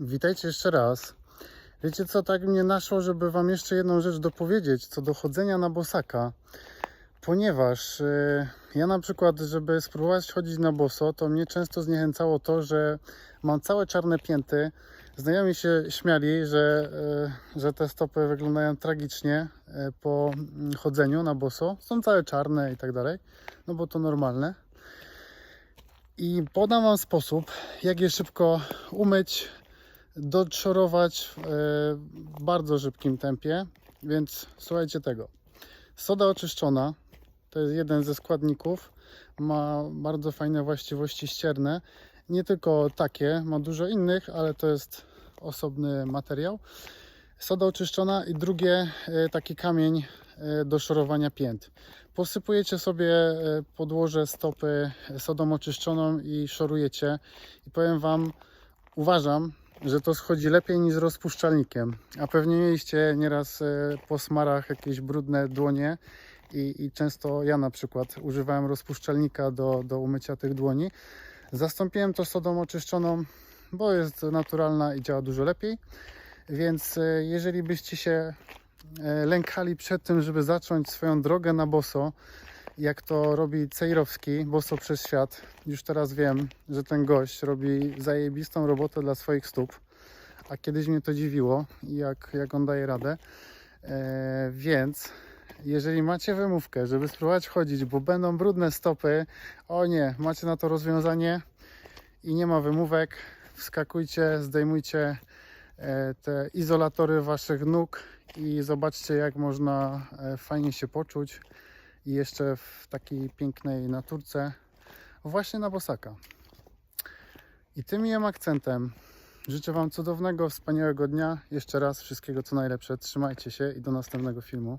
Witajcie jeszcze raz. Wiecie co, tak mnie naszło, żeby Wam jeszcze jedną rzecz dopowiedzieć, co do chodzenia na bosaka. Ponieważ e, ja na przykład, żeby spróbować chodzić na boso, to mnie często zniechęcało to, że mam całe czarne pięty. Znajomi się śmiali, że, e, że te stopy wyglądają tragicznie e, po mm, chodzeniu na boso. Są całe czarne i tak dalej, no bo to normalne. I podam Wam sposób, jak je szybko umyć, doczorować w e, bardzo szybkim tempie. Więc słuchajcie tego. Soda oczyszczona to jest jeden ze składników. Ma bardzo fajne właściwości ścierne. Nie tylko takie, ma dużo innych, ale to jest osobny materiał. Soda oczyszczona i drugie e, taki kamień e, do szorowania pięt. Posypujecie sobie podłoże stopy sodą oczyszczoną i szorujecie. I powiem Wam, uważam, że to schodzi lepiej niż z rozpuszczalnikiem. A pewnie mieliście nieraz e, po smarach jakieś brudne dłonie i, i często ja na przykład używałem rozpuszczalnika do, do umycia tych dłoni. Zastąpiłem to sodą oczyszczoną, bo jest naturalna i działa dużo lepiej. Więc e, jeżeli byście się e, lękali przed tym, żeby zacząć swoją drogę na boso, jak to robi Cejrowski, Boso przez świat. Już teraz wiem, że ten gość robi zajebistą robotę dla swoich stóp, a kiedyś mnie to dziwiło, jak, jak on daje radę. E, więc jeżeli macie wymówkę, żeby spróbować chodzić, bo będą brudne stopy, o nie, macie na to rozwiązanie i nie ma wymówek, wskakujcie, zdejmujcie e, te izolatory waszych nóg i zobaczcie, jak można e, fajnie się poczuć i jeszcze w takiej pięknej naturce, właśnie na bosaka. I tym miłym akcentem życzę Wam cudownego, wspaniałego dnia. Jeszcze raz wszystkiego co najlepsze. Trzymajcie się i do następnego filmu.